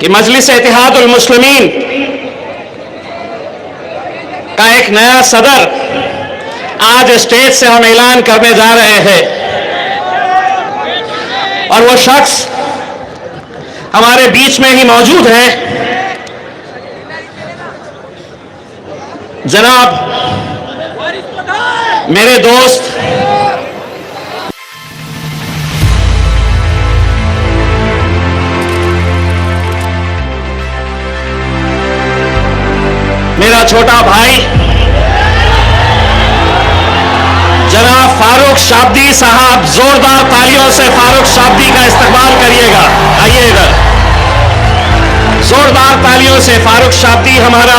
कि मजलिस इतिहादुल मुस्लिमीन का एक नया सदर आज स्टेज से हम ऐलान करने जा रहे हैं। और वो शख्स हमारे बीच में ही मौजूद है। जनाब, मेरे दोस्त मेरा छोटा भाई जरा फारूक शाब्दी साहब जोरदार तालियों से फारूक शाब्दी का इस्तेमाल करिएगा। आइए इधर। जोरदार तालियों से फारूक शाब्दी हमारा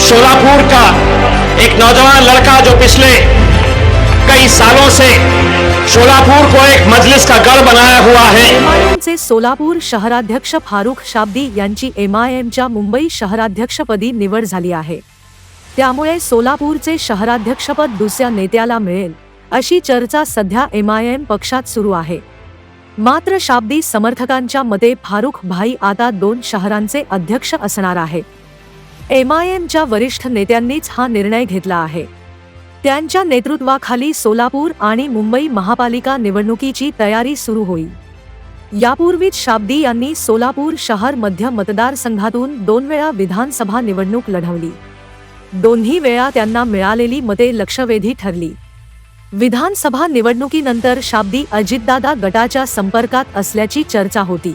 शोलापुर का एक नौजवान लड़का जो पिछले कई सालों से सोलापुर को एक मजलिस का गढ़ बनाया हुआ है। एमआयएमचे सोलापूर शहराध्यक्ष फारुख शाब्दी यांची एम आय एमच्या मुंबई शहराध्यक्षपदी निवड झाली आहे. त्यामुळे सोलापूरचे शहराध्यक्षपद दुसऱ्या नेत्याला मिळेल अशी चर्चा सध्या एम आय एम पक्षात सुरू आहे. मात्र शाब्दी समर्थकांच्या मते फारुख भाई आता दोन शहरांचे अध्यक्ष असणार आहे. एम आय एमच्या वरिष्ठ नेत्यांनीच हा निर्णय घेतला आहे. त्यांच्या नेतृत्वाखाली सोलापूर आणि मुंबई महापालिका निवडणुकीची तयारी सुरू होईल. यापूर्वीच शाब्दी यांनी सोलापूर शहर मध्य मतदारसंघातून दोन वेळा विधानसभा निवडणूक लढवली. दोन्ही वेळा त्यांना मिळालेली मते लक्षवेधी ठरली. विधानसभा निवडणुकीनंतर शाब्दी अजितदादा गटाच्या संपर्कात असल्याची चर्चा होती.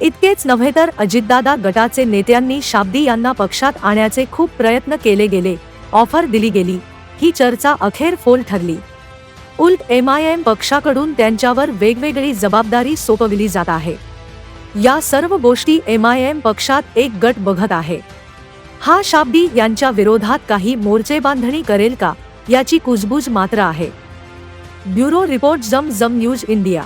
इतकेच नव्हे तर अजितदादा गटाचे नेत्यांनी शाब्दी यांना पक्षात आणण्याचे खूप प्रयत्न केले गेले ऑफर दिली गेली ही चर्चा अखेर फोल ठरली. उलट एम पक्षाकडून त्यांच्यावर वेगवेगळी जबाबदारी सोपविली जात आहे. या सर्व गोष्टी एम आय एम पक्षात एक गट बघत आहे. हा शाब्दी यांच्या विरोधात काही मोर्चे बांधणी करेल का याची कुजबूज मात्र आहे. ब्युरो रिपोर्ट जम जम न्यूज इंडिया.